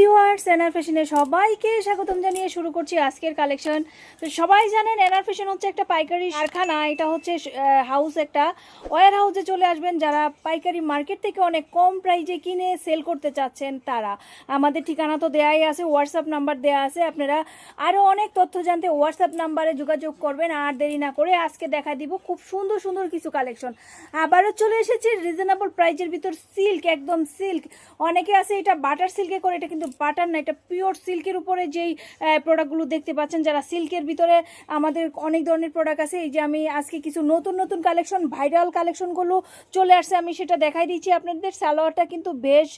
Viewers NR ফ্যাশনে সবাইকে স্বাগতম জানিয়ে শুরু করছি আজকের কালেকশন তো সবাই জানেন এনআর ফ্যাশন হচ্ছে একটা পাইকারি কারখানা। এটা হচ্ছে হাউস একটা। ওয়ার হাউসে চলে আসবেন যারা পাইকারি মার্কেট থেকে অনেক কম প্রাইজে কিনে সেল করতে চাচ্ছেন তারা। আমাদের ঠিকানা তো দেয়াই আছে হোয়াটসঅ্যাপ নাম্বার দেয়া আছে। আপনারা আরও অনেক তথ্য জানতে হোয়াটসঅ্যাপ নাম্বারে যোগাযোগ করবেন। আর দেরি না করে আজকে দেখা দিব খুব সুন্দর সুন্দর কিছু কালেকশন আবারও চলে এসেছে রিজনেবল প্রাইজের ভিতর সিল্ক একদম সিল্ক অনেকে আছে এটা বাটার সিল্কে করে, এটা কিন্তু বাটার না, এটা পিওর সিল্কের উপরে যেই প্রোডাক্টগুলো দেখতে পাচ্ছেন, যারা সিল্কের ভিতরে আমাদের অনেক ধরনের প্রোডাক্ট আছে, এই যে আমি আজকে কিছু নতুন নতুন কালেকশন ভাইরাল কালেকশনগুলো চলে আসছে, আমি সেটা দেখাই দিচ্ছি আপনাদের। সালোয়ারটা কিন্তু বেশ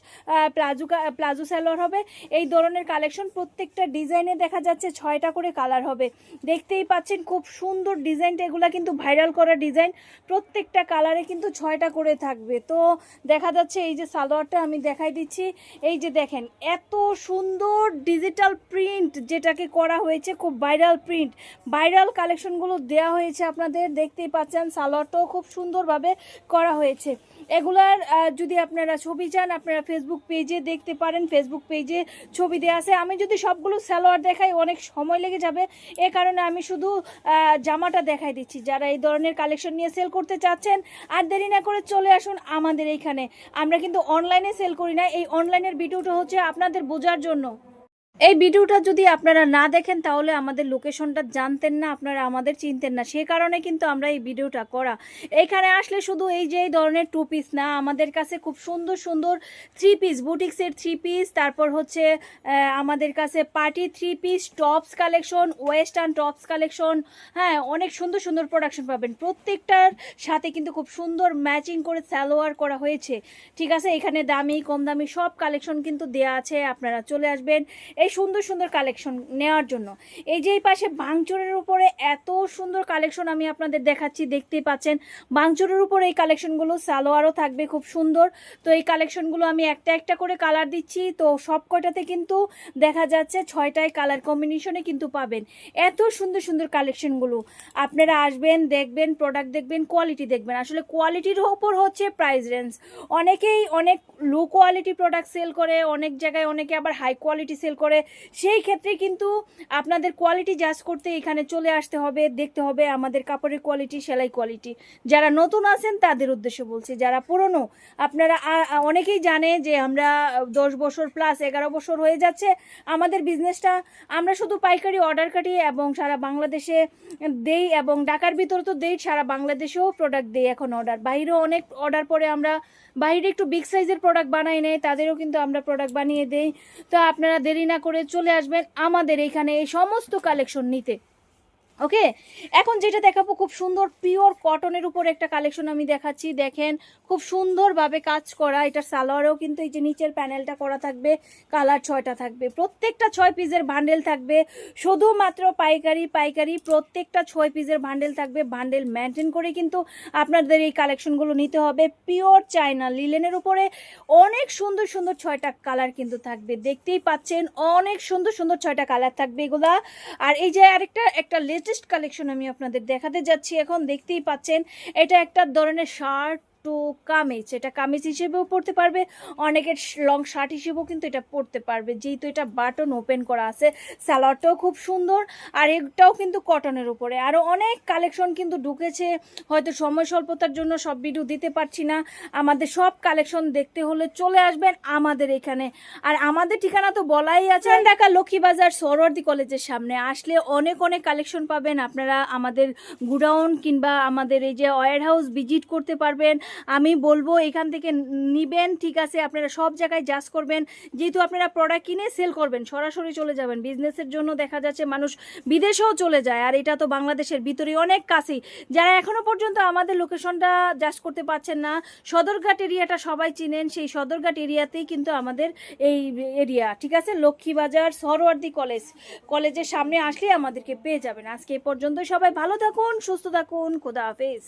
প্লাজো প্লাজো সালোয়ার হবে। এই ধরনের কালেকশন প্রত্যেকটা ডিজাইনে দেখা যাচ্ছে ছয়টা করে কালার হবে। দেখতেই পাচ্ছেন খুব সুন্দর ডিজাইনটা এগুলা কিন্তু ভাইরাল করা ডিজাইন প্রত্যেকটা কালারে কিন্তু ছয়টা করে থাকবে। তো দেখা যাচ্ছে এই যে সালোয়ারটা আমি দেখাই দিচ্ছি। এই যে দেখেন, এত সুন্দর ডিজিটাল প্রিন্ট যেটাকে করা হয়েছে, খুব ভাইরাল প্রিন্ট ভাইরাল কালেকশনগুলো দেওয়া হয়েছে আপনাদের, দেখতেই পাচ্ছেন, সালোয়ারটাও খুব সুন্দরভাবে করা হয়েছে। এগুলার যদি আপনারা ছবি চান, আপনারা ফেসবুক পেজে দেখতে পারেন। ফেসবুক পেজে ছবি দেওয়া আছে। আমি যদি সবগুলো সালোয়ার দেখাই, অনেক সময় লেগে যাবে। এ কারণে আমি শুধু জামাটা দেখাই দিচ্ছি। যারা এই ধরনের কালেকশন নিয়ে সেল করতে চাচ্ছেন, আর দেরি না করে চলে আসুন আমাদের এইখানে। আমরা কিন্তু অনলাইনে সেল করি না। এই অনলাইনের ভিডিওটা হচ্ছে আপনাদের বোঝার জন্য। এই ভিডিওটা যদি আপনারা না দেখেন, তাহলে আমাদের লোকেশনটা জানতেন না, আপনারা আমাদের চিনতেন না। সে কারণে কিন্তু আমরা এই ভিডিওটা করা। এখানে আসলে শুধু এই যে এই ধরনের টু পিস না, আমাদের কাছে খুব সুন্দর সুন্দর থ্রি পিস বুটিক্সের থ্রি পিস তারপর হচ্ছে আমাদের কাছে party three piece tops collection western tops collection হ্যাঁ অনেক সুন্দর সুন্দর প্রোডাকশন পাবেন। প্রত্যেকটার সাথে কিন্তু খুব সুন্দর ম্যাচিং করে সালোয়ার করা হয়েছে। ঠিক আছে, এখানে দামি, কম দামি সব কালেকশন কিন্তু দেয়া আছে, আপনারা চলে আসবেন। এই সুন্দর সুন্দর কালেকশন নেওয়ার জন্য। এই যে এই পাশে বাংচুরের উপরে এত সুন্দর কালেকশন আমি আপনাদের দেখাচ্ছি, দেখতেই পাচ্ছেন। বাংচুরের উপরে এই কালেকশনগুলো সালোয়ারও থাকবে খুব সুন্দর। তো এই কালেকশনগুলো আমি একটা একটা করে কালার দিচ্ছি। তো সব কয়টাতে কিন্তু দেখা যাচ্ছে ছয়টায় কালার কম্বিনেশনে কিন্তু পাবেন। এত সুন্দর সুন্দর কালেকশনগুলো আপনারা আসবেন, দেখবেন প্রোডাক্ট দেখবেন কোয়ালিটি দেখবেন। আসলে কোয়ালিটির ওপর হচ্ছে প্রাইস রেঞ্জ অনেকেই অনেক লো কোয়ালিটি প্রোডাক্ট সেল করে, অনেক জায়গায় অনেকে আবার হাই কোয়ালিটি সেল করে। সেই ক্ষেত্রে কিন্তু আপনাদের কোয়ালিটি জাজ করতে এখানে চলে আসতে হবে, দেখতে হবে আমাদের কাপড়ের কোয়ালিটি সেলাই কোয়ালিটি যারা নতুন আছেন, তাদের উদ্দেশ্যে বলছি, যারা পুরনো, আপনারা অনেকেই জানে যে আমরা দশ বছর প্লাস এগারো বছর হয়ে যাচ্ছে, আমাদের বিজনেসটা আমরা শুধু পাইকারি অর্ডার কাটি এবং সারা বাংলাদেশে দেই এবং ঢাকার ভিতর তো দেই, সারা বাংলাদেশেও প্রোডাক্ট দেই এখন অর্ডার বাইরেও অনেক অর্ডার পরে আমরা বাইরে একটু বিগ সাইজের প্রোডাক্ট বানাই নেই, তাদেরও কিন্তু আমরা প্রোডাক্ট বানিয়ে দেই। তো আপনারা দেরি না করে চলে আসবেন আমাদের এখানে এই সমস্ত কালেকশন নিতে। ওকে এখন যেটা দেখাবো, খুব সুন্দর পিওর কটনের উপর একটা কালেকশন আমি দেখাচ্ছি। দেখেন, খুব সুন্দরভাবে কাজ করা। এটা সালোয়ারেও কিন্তু এই যে নিচের প্যানেলটা করা থাকবে কালার ছয়টা থাকবে। প্রত্যেকটা ছয় পিসের বান্ডেল থাকবে। শুধুমাত্র পাইকারি পাইকারি প্রত্যেকটা ছয় পিসের বান্ডেল থাকবে। বান্ডেল মেনটেন করে কিন্তু আপনাদের এই কালেকশনগুলো নিতে হবে। পিওর চায়না লিলেনের উপরে অনেক সুন্দর সুন্দর ছয়টা কালার কিন্তু থাকবে। দেখতেই পাচ্ছেন, অনেক সুন্দর সুন্দর ছয়টা কালার থাকবে এগুলা। আর এই যে আরেকটা, একটা লেটেস্ট কালেকশন আমি আপনাদের দেখাতে যাচ্ছি। এখন দেখতেই পাচ্ছেন এটা একটা ধরনের শার্ট টু কামিজ, এটা কামিজ হিসেবেও পড়তে পারবে, অনেকের লং শার্ট হিসেবেও কিন্তু এটা পড়তে পারবে। যেহেতু এটা বাটন ওপেন করা আছে স্যালাডটাও খুব সুন্দর, আর এটাও কিন্তু কটনের উপরে। আরও অনেক কালেকশন কিন্তু ঢুকেছে, হয়তো সময় স্বল্পতার জন্য সব ভিডিও দিতে পারছি না। আমাদের সব কালেকশন দেখতে হলে চলে আসবেন আমাদের এখানে। আর আমাদের ঠিকানা তো বলাই আছে ঢাকা লক্ষ্মীবাজার সরোয়ার্দি কলেজের সামনে। আসলে অনেক অনেক কালেকশন পাবেন। আপনারা আমাদের গুডাউন কিংবা আমাদের এই যে ওয়ার হাউস ভিজিট করতে পারবেন। আমি বলব এখান থেকে নিবেন, ঠিক আছে, আপনারা সব জায়গায় জাজ করবেন। যেহেতু আপনারা প্রোডাক্ট কিনে সেল করবেন, সরাসরি চলে যাবেন। বিজনেসের জন্য দেখা যাচ্ছে মানুষ বিদেশেও চলে যায়, আর এটা তো বাংলাদেশের ভিতরে অনেক কাছেই। যারা এখনও পর্যন্ত আমাদের লোকেশনটা জাজ করতে পারছেন না, সদরঘাট এরিয়াটা সবাই চিনেন, সেই সদরঘাট এরিয়াতেই কিন্তু আমাদের এই এরিয়া ঠিক আছে? লক্ষ্মীবাজার সরোয়ার্দি কলেজ, কলেজের সামনে আসলে আমাদেরকে পেয়ে যাবেন। আজকে এ পর্যন্ত সবাই ভালো থাকুন, সুস্থ থাকুন, খোদা হাফেজ।